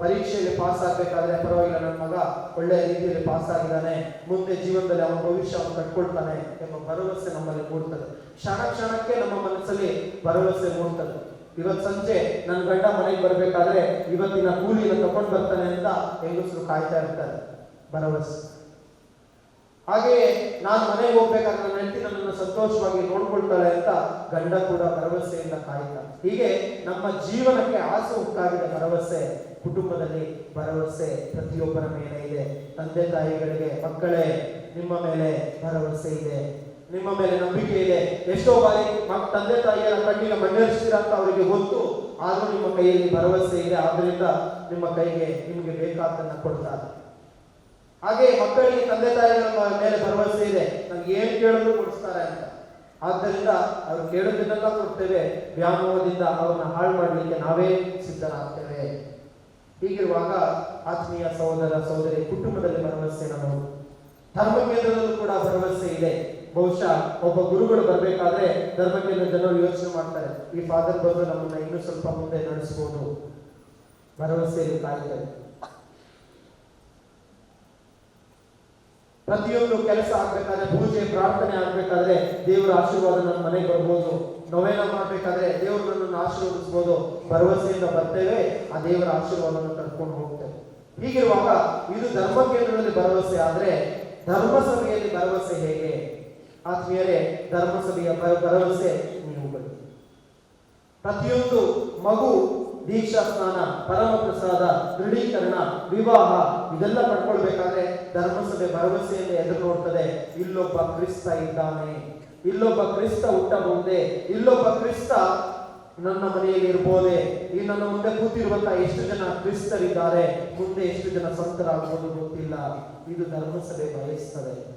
ಪರೀಕ್ಷೆಯಲ್ಲಿ ಪಾಸ್ ಆಗಬೇಕಾದ್ರೆ ಪರವಾಗಿಲ್ಲ. ನನ್ನ ಮಗ ಒಳ್ಳೆಯ ರೀತಿಯಲ್ಲಿ ಪಾಸ್ ಆಗಿದ್ದಾನೆ. ಮುಂದೆ ಜೀವನದಲ್ಲಿ ಅವನ ಭವಿಷ್ಯವನ್ನು ಕಟ್ಕೊಳ್ತಾನೆ ಎಂಬ ಭರವಸೆ ನಮ್ಮಲ್ಲಿ ಮೂಡ್ತದೆ. ಕ್ಷಣ ಕ್ಷಣಕ್ಕೆ ನಮ್ಮ ಮನಸ್ಸಲ್ಲಿ ಭರವಸೆ ಮೂಡ್ತದೆ. ಇವತ್ತು ಸಂಜೆ ನನ್ನ ಗಂಡ ಮನೆಗೆ ಬರಬೇಕಾದ್ರೆ ಇವತ್ತಿನ ಕೂಲಿಯನ್ನು ತಗೊಂಡು ಬರ್ತಾನೆ ಅಂತ ಹೆಂಗಸರು ಕಾಯ್ತಾ ಇರ್ತಾರೆ. ಭರವಸೆ. ಹಾಗೆಯೇ ನಾನು ಮನೆಗೆ ಹೋಗ್ಬೇಕಾದ್ರೆ ನನ್ನ ನನ್ನನ್ನು ಸಂತೋಷವಾಗಿ ನೋಡ್ಕೊಳ್ತಾಳೆ ಅಂತ ಗಂಡ ಕೂಡ ಭರವಸೆಯಿಂದ ಕಾಯ್ತಾನೆ ಹೀಗೆ ನಮ್ಮ ಜೀವನಕ್ಕೆ ಆಸೆ ಉಂಟಾಗಿದೆ ಭರವಸೆ, ಕುಟುಂಬದಲ್ಲಿ ಭರವಸೆ ಪ್ರತಿಯೊಬ್ಬರ ಮೇಲೆ ಇದೆ. ತಂದೆ ತಾಯಿಗಳಿಗೆ, ಮಕ್ಕಳೇ, ನಿಮ್ಮ ಮೇಲೆ ಭರವಸೆ ಇದೆ. ನಿಮ್ಮ ಮೇಲೆ ನಂಬಿಕೆ ಇದೆ. ಎಷ್ಟೋ ಬಾರಿ ತಂದೆ ತಾಯಿಯ ಕಣ್ಣಿನ ಮಣ್ಣರಿಸ್ತೀರಾ ಅಂತ ಅವರಿಗೆ ಗೊತ್ತು. ಆದರೂ ನಿಮ್ಮ ಕೈಯಲ್ಲಿ ಭರವಸೆ ಇದೆ. ಆದ್ದರಿಂದ ನಿಮ್ಮ ಕೈಗೆ ನಿಮಗೆ ಬೇಕಾದ್ದನ್ನ ಕೊಡ್ತಾರೆ. ಹಾಗೆ ಮಕ್ಕಳಿಗೆ ತಂದೆ ತಾಯಿಗಳ ಮೇಲೆ ಭರವಸೆ ಇದೆ. ನಮ್ಗೆ ಏನು ಕೇಳಿದ್ರು ಕೊಡಿಸ್ತಾರೆ ಅಂತ. ಆದ್ದರಿಂದ ಅವ್ರು ಕೇಳೋದನ್ನೆಲ್ಲ ಕೊಡ್ತೇವೆ. ವ್ಯಾಮೋಹದಿಂದ ಅವ್ರನ್ನ ಹಾಳು ಮಾಡಲಿಕ್ಕೆ ನಾವೇ ಸಿದ್ಧರಾಗ್ತೇವೆ. ಹೀಗಿರುವಾಗ ಆತ್ಮೀಯ ಸಹೋದರ ಸಹೋದರಿ ಕುಟುಂಬದಲ್ಲಿ ಭರವಸೆ ನಮ್ಮದು ಧರ್ಮ ಕೇಂದ್ರದಲ್ಲೂ ಕೂಡ ಭರವಸೆ ಇದೆ. ಬಹುಶಃ ಒಬ್ಬ ಗುರುಗಳು ಬರಬೇಕಾದ್ರೆ ಧರ್ಮ ಕೇಂದ್ರ ಜನರು ಯೋಚನೆ ಮಾಡ್ತಾರೆ, ಈ ಫಾದರ್ ಬಂದು ನಮ್ಮನ್ನ ಇನ್ನೂ ಸ್ವಲ್ಪ ಮುಂದೆ ನಡೆಸಬಹುದು ಭರವಸೆ ಕಾಯ್ತಾರೆ ಪ್ರತಿಯೊಂದು ಕೆಲಸ ಆಗ್ಬೇಕಾದ್ರೆ, ಪೂಜೆ, ಪ್ರಾರ್ಥನೆ ಆಗ್ಬೇಕಾದ್ರೆ ದೇವರ ಆಶೀರ್ವಾದ ನನ್ನ ಮನೆಗೆ ಬರ್ಬೋದು. ನವೇನ ಮಾಡ್ಬೇಕಾದ್ರೆ ದೇವರು ನನ್ನನ್ನು ಆಶೀರ್ವದಿಸ್ಬೋದು. ಭರವಸೆಯಿಂದ ಬರ್ತೇವೆ, ಆ ದೇವರ ಆಶೀರ್ವಾದವನ್ನು ಕರ್ಕೊಂಡು ಹೋಗ್ತೇವೆ. ಹೀಗಿರುವಾಗ ಇದು ಧರ್ಮ ಕೇಂದ್ರದಲ್ಲಿ ಭರವಸೆ ಆದ್ರೆ, ಧರ್ಮ ಸಭೆಯಲ್ಲಿ ಭರವಸೆ ಹೇಗೆ? ಆತ್ಮೀಯರೇ, ಧರ್ಮ ಸಭೆಯ ಭರವಸೆ ನೀವು ಬನ್ನಿ ಪ್ರತಿಯೊಂದು ಮಗು ದೀಕ್ಷಾ ಸ್ನಾನ ಪರಮ ಪ್ರಸಾದ ದೃಢೀಕರಣ, ವಿವಾಹ, ಇದೆಲ್ಲ ಪಡ್ಕೊಳ್ಬೇಕಾದ್ರೆ ಧರ್ಮಸಭೆ ಭರವಸೆಯಿಂದ ಎದುರು ನೋಡ್ತದೆ ಇಲ್ಲೊಬ್ಬ ಕ್ರಿಸ್ತ ಇದ್ದಾನೆ. ಇಲ್ಲೊಬ್ಬ ಕ್ರಿಸ್ತ ಹುಟ್ಟಬಹುದೇ ಇಲ್ಲೊಬ್ಬ ಕ್ರಿಸ್ತ ನನ್ನ ಮನೆಯಲ್ಲಿ ಇರ್ಬೋದೆ. ಈ ನನ್ನ ಮುಂದೆ ಕೂತಿರುವಂತಹ ಎಷ್ಟು ಜನ ಕ್ರಿಸ್ತರಿದ್ದಾರೆ? ಮುಂದೆ ಎಷ್ಟು ಜನ ಸಂತರಾಗುವುದು ಗೊತ್ತಿಲ್ಲ. ಇದು ಧರ್ಮಸಭೆ ಬಯಸ್ತದೆ.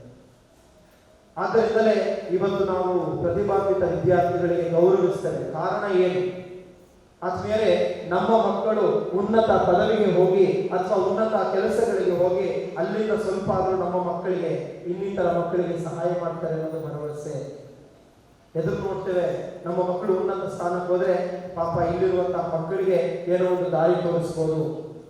ಆದ್ದರಿಂದಲೇ ಇವತ್ತು ನಾವು ಪ್ರತಿಭಾನ್ವಿತ ವಿದ್ಯಾರ್ಥಿಗಳಿಗೆ ಗೌರವಿಸ್ತೇವೆ. ಕಾರಣ ಏನು? ಆದ್ಮೇಲೆ ನಮ್ಮ ಮಕ್ಕಳು ಉನ್ನತ ಪದವಿಗೆ ಹೋಗಿ ಅಥವಾ ಉನ್ನತ ಕೆಲಸಗಳಿಗೆ ಹೋಗಿ ಅಲ್ಲಿಂದ ಸ್ವಲ್ಪ ಆದರೂ ನಮ್ಮ ಮಕ್ಕಳಿಗೆ, ಇನ್ನಿತರ ಮಕ್ಕಳಿಗೆ ಸಹಾಯ ಮಾಡ್ತಾರೆ ಅನ್ನೋದು ಭರವಸೆ. ಎದುರು ನೋಡ್ತೇವೆ, ನಮ್ಮ ಮಕ್ಕಳು ಉನ್ನತ ಸ್ಥಾನಕ್ಕೆ ಹೋದ್ರೆ ಪಾಪ ಇಲ್ಲಿರುವಂತಹ ಮಕ್ಕಳಿಗೆ ಏನೋ ಒಂದು ದಾರಿ ತೋರಿಸ್ಬೋದು.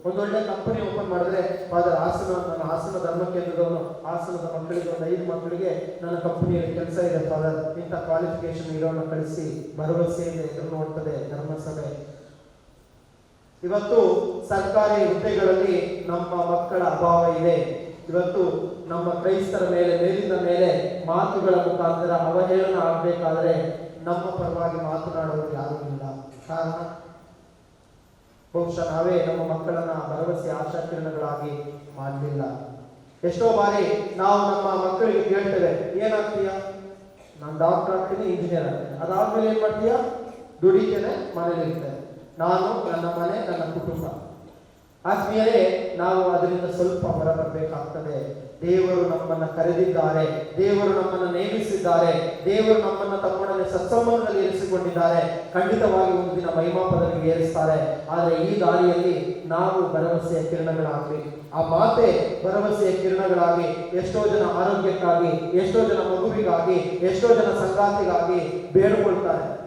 ಒಂದೊಳ್ಳೆ ಕಂಪನಿ ಓಪನ್ ಮಾಡಿದ್ರೆ ಫಾದರ್ ಹಾಸನ, ನನ್ನ ಹಾಸನ ಧರ್ಮ ಕೇಂದ್ರದವನು ಹಾಸನದ ಮಕ್ಕಳಿಗೆ, ಒಂದು ಐದು ಮಕ್ಕಳಿಗೆ ನನ್ನ ಕಂಪನಿಯಲ್ಲಿ ಕೆಲಸ ಇದೆ ಫಾದರ್. ಇಂಥ ಕ್ವಾಲಿಫಿಕೇಶನ್ ಇರೋನ ಕಳಿಸಿ ಭರವಸೆಯಿಂದ ಎದುರು ನೋಡ್ತದೆ ಧರ್ಮಸಭೆ. ಇವತ್ತು ಸರ್ಕಾರಿ ಹುದ್ದೆಗಳಲ್ಲಿ ನಮ್ಮ ಮಕ್ಕಳ ಅಭಾವ ಇದೆ. ಇವತ್ತು ನಮ್ಮ ಕ್ರೈಸ್ತರ ಮೇಲೆ ಮೇಲಿನ ಮೇಲೆ ಮಾತುಗಳ ಮುಖಾಂತರ ಅವಹೇಳನ ಆಗಬೇಕಾದ್ರೆ ನಮ್ಮ ಪರವಾಗಿ ಮಾತನಾಡುವುದು ಯಾರೂ ಇಲ್ಲ. ಕಾರಣ? ಬಹುಶಃ ನಾವೇ ನಮ್ಮ ಮಕ್ಕಳನ್ನ ಭರವಸೆ, ಆಶಾಕಿರಣಗಳಾಗಿ ಮಾಡಲಿಲ್ಲ. ಎಷ್ಟೋ ಬಾರಿ ನಾವು ನಮ್ಮ ಮಕ್ಕಳಿಗೆ ಕೇಳ್ತೇವೆ, ಏನಾಗ್ತೀಯ? ನಾನು ಡಾಕ್ಟರ್ ಆಗ್ತೀನಿ ಇಂಜಿನಿಯರ್ ಆಗ್ತೀನಿ. ಅದಾದ್ಮೇಲೆ ಏನ್ ಮಾಡ್ತೀಯ? ದುಡಿತೇನೆ, ಮನೇಲಿ ಇರ್ತೇನೆ. ನಾನು, ನನ್ನ ಮನೆ, ನನ್ನ ಕುಟುಂಬ. ಆದ್ಮೇಲೆ ನಾವು ಅದರಿಂದ ಸ್ವಲ್ಪ ಹೊರಬರಬೇಕಾಗ್ತದೆ. ದೇವರು ನಮ್ಮನ್ನ ಕರೆದಿದ್ದಾರೆ, ದೇವರು ನಮ್ಮನ್ನ ನೇಮಿಸಿದ್ದಾರೆ, ದೇವರು ನಮ್ಮನ್ನ ತಮ್ಮೊಡನೆ ಸತ್ಸಂಬಂಧದಲ್ಲಿ ಇರಿಸಿಕೊಂಡಿದ್ದಾರೆ. ಖಂಡಿತವಾಗಿ ಒಂದು ದಿನ ಮಹಿಮಾ ಪದವಿಗೆ ಏರಿಸ್ತಾರೆ. ಆದರೆ ಈ ದಾರಿಯಲ್ಲಿ ನಾವು ಭರವಸೆಯ ಕಿರಣಗಳಾಗ್ಲಿ, ಆ ಮಾತೆ ಭರವಸೆಯ ಕಿರಣಗಳಾಗಿ ಎಷ್ಟೋ ಜನ ಆರೋಗ್ಯಕ್ಕಾಗಿ, ಎಷ್ಟೋ ಜನ ಮಗುವಿಗಾಗಿ, ಎಷ್ಟೋ ಜನ ಸಂಕ್ರಾಂತಿಗಾಗಿ ಬೇಡಿಕೊಳ್ತಾರೆ.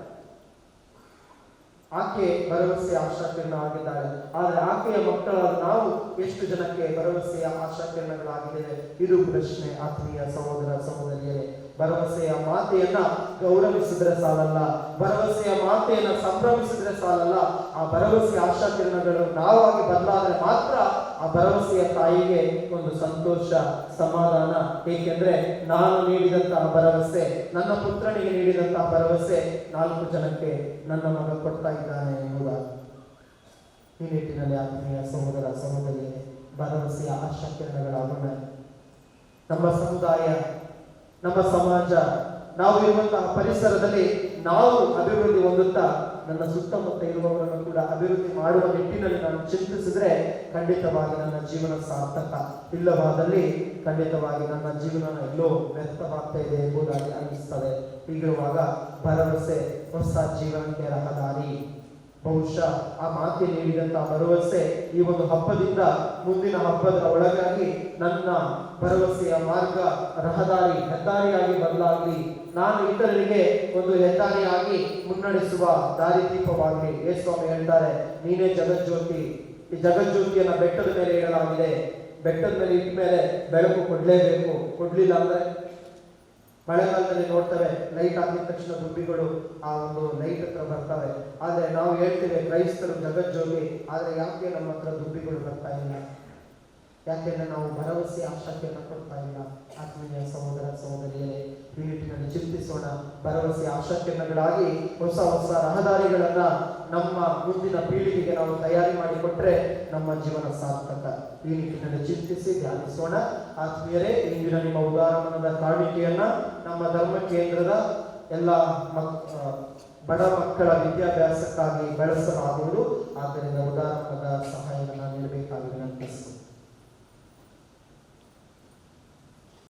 ಆಕೆ ಭರವಸೆಯ ಆಶಾಕಿರಣ ಆಗಿದ್ದಾಳೆ ಆದರೆ ಆಕೆಯ ಮಕ್ಕಳಾದ ನಾವು ಎಷ್ಟು ಜನಕ್ಕೆ ಭರವಸೆಯ ಆಶಾಕಿರಣಗಳಾಗಿದ್ದೇವೆ? ಇದು ಪ್ರಶ್ನೆ ಆತ್ಮೀಯ ಸಹೋದರ ಸಹೋದರಿಯರೇ. ಭರವಸೆಯ ಮಾತೆಯನ್ನ ಗೌರವಿಸಿದ್ರೆ ಸಾಲಲ್ಲ, ಭರವಸೆಯ ಮಾತೆಯನ್ನ ಸಂಭ್ರಮಿಸಿದ್ರೆ ಸಾಲಲ್ಲ, ಆ ಭರವಸೆಯ ಆಶಾಕಿರಣಗಳು ನಾವಾಗಿ ಬದಲಾದ್ರೆ ಮಾತ್ರ ಆ ಭರವಸೆಯ ತಾಯಿಗೆ ಒಂದು ಸಂತೋಷ, ಸಮಾಧಾನ. ಏಕೆಂದ್ರೆ ನಾನು ನೀಡಿದಂತಹ ಭರವಸೆ, ನನ್ನ ಪುತ್ರನಿಗೆ ನೀಡಿದಂತಹ ಭರವಸೆ ನಾಲ್ಕು ಜನಕ್ಕೆ ನನ್ನ ಮಗ ಕೊಡ್ತಾ ಇದ್ದಾನೆ ಎಂಬುದಾಗಿ. ಈ ನಿಟ್ಟಿನಲ್ಲಿ ಆತ್ಮೀಯ ಸಹೋದರ ಸಹೋದರಿಯೇ ಭರವಸೆಯ ಆಶಾಕಿರಣಗಳಾಗೋಣ ನಮ್ಮ ಸಮುದಾಯ ನಮ್ಮ ಸಮಾಜ, ನಾವು ಇರುವಂತಹ ಪರಿಸರದಲ್ಲಿ ನಾವು ಅಭಿವೃದ್ಧಿ ಹೊಂದುತ್ತಾ ನನ್ನ ಸುತ್ತಮುತ್ತ ಇರುವವರನ್ನು ಕೂಡ ಅಭಿವೃದ್ಧಿ ಮಾಡುವ ನಿಟ್ಟಿನಲ್ಲಿ ನಾನು ಚಿಂತಿಸಿದ್ರೆ ಖಂಡಿತವಾಗಿ ನನ್ನ ಜೀವನ ಸಾರ್ಥಕ ಇಲ್ಲವಾದಲ್ಲಿ ಖಂಡಿತವಾಗಿ ನನ್ನ ಜೀವನ ಎಲ್ಲೋ ವ್ಯರ್ಥವಾಗ್ತಾ ಇದೆ ಎಂಬುದಾಗಿ ಅನ್ನಿಸ್ತದೆ ಹೀಗಿರುವಾಗ ಭರವಸೆ, ಹೊಸ ಜೀವನಕ್ಕೆ ರಹದಾರಿ. ಬಹುಶಃ ಆ ಮಾತೆ ನೀಡಿದಂತ ಭರವಸೆ ಈ ಒಂದು ಹಬ್ಬದಿಂದ ಮುಂದಿನ ಹಬ್ಬದ ಒಳಗಾಗಿ ನನ್ನ ಭರವಸೆಯ ಮಾರ್ಗ ರಹದಾರಿ, ಹೆದ್ದಾರಿಯಾಗಿ ಬದಲಾಗಲಿ. ನಾನು ಇತರರಿಗೆ ಒಂದು ಹೆದ್ದಾರಿಯಾಗಿ ಮುನ್ನಡೆಸುವ ದಾರಿದೀಪವಾಗಲಿ. ಏ ಸ್ವಾಮಿ ಹೇಳ್ತಾರೆ, ನೀನೇ ಜಗಜ್ಯೋತಿ. ಈ ಜಗಜ್ಯೋತಿಯನ್ನ ಬೆಟ್ಟದ ಮೇಲೆ ಇಡಲಾಗಿದೆ. ಬೆಟ್ಟದ ಮೇಲೆ ಇಟ್ಟ ಮೇಲೆ ಬೆಳಕು ಕೊಡ್ಲೇಬೇಕು. ಕೊಡ್ಲಿಲ್ಲ ಅಂದ್ರೆ ಮಳೆಗಾಲದಲ್ಲಿ ನೋಡ್ತೇವೆ ಲೈಟ್ ಹಾಕಿದ ತಕ್ಷಣ ದುಬ್ಬಿಗಳು ಆ ಒಂದು ಲೈಟ್ ಹತ್ರ ಬರ್ತವೆ. ಆದರೆ ನಾವು ಹೇಳ್ತೇವೆ, ಕ್ರೈಸ್ತರು ಜಗಜ್ಜೋಗಿ ಆದರೆ ಯಾಕೆ ನಮ್ಮ ಹತ್ರ ದುಬ್ಬಿಗಳು ಬರ್ತಾ ಇಲ್ಲ? ಯಾಕೆಂದ್ರೆ ನಾವು ಭರವಸೆ ಆಶಾಕೆಯನ್ನು ಕೊಡ್ತಾ ಇಲ್ಲ. ಆತ್ಮೀಯ ಸಹೋದರ, ಸಹೋದರಿಯರೇ ಈ ನಿಟ್ಟಿನಲ್ಲಿ ಚಿಂತಿಸೋಣ. ಭರವಸೆ ಆಶಾಕೆನ್ನಗಳಾಗಿ ಹೊಸ ಹೊಸ ರಹದಾರಿಗಳನ್ನ ನಮ್ಮ ಮುಂದಿನ ಪೀಳಿಗೆಗೆ ನಾವು ತಯಾರಿ ಮಾಡಿಕೊಟ್ರೆ ನಮ್ಮ ಜೀವನ ಸಾರ್ಥಕ. ಈ ನಿಟ್ಟಿನಲ್ಲಿ ಚಿಂತಿಸಿ ಧ್ಯಾನಿಸೋಣ. ಆತ್ಮೀಯರೇ, ಇಂದಿನ ನಿಮ್ಮ ಉದಾಹರಣದ ಕಾಣಿಕೆಯನ್ನ ನಮ್ಮ ಧರ್ಮ ಕೇಂದ್ರದ ಎಲ್ಲ ಮಕ್ ಬಡ ಮಕ್ಕಳ ವಿದ್ಯಾಭ್ಯಾಸಕ್ಕಾಗಿ ಬಳಸಲಾಗುವುದು. ಆದ್ದರಿಂದ ಉದಾರ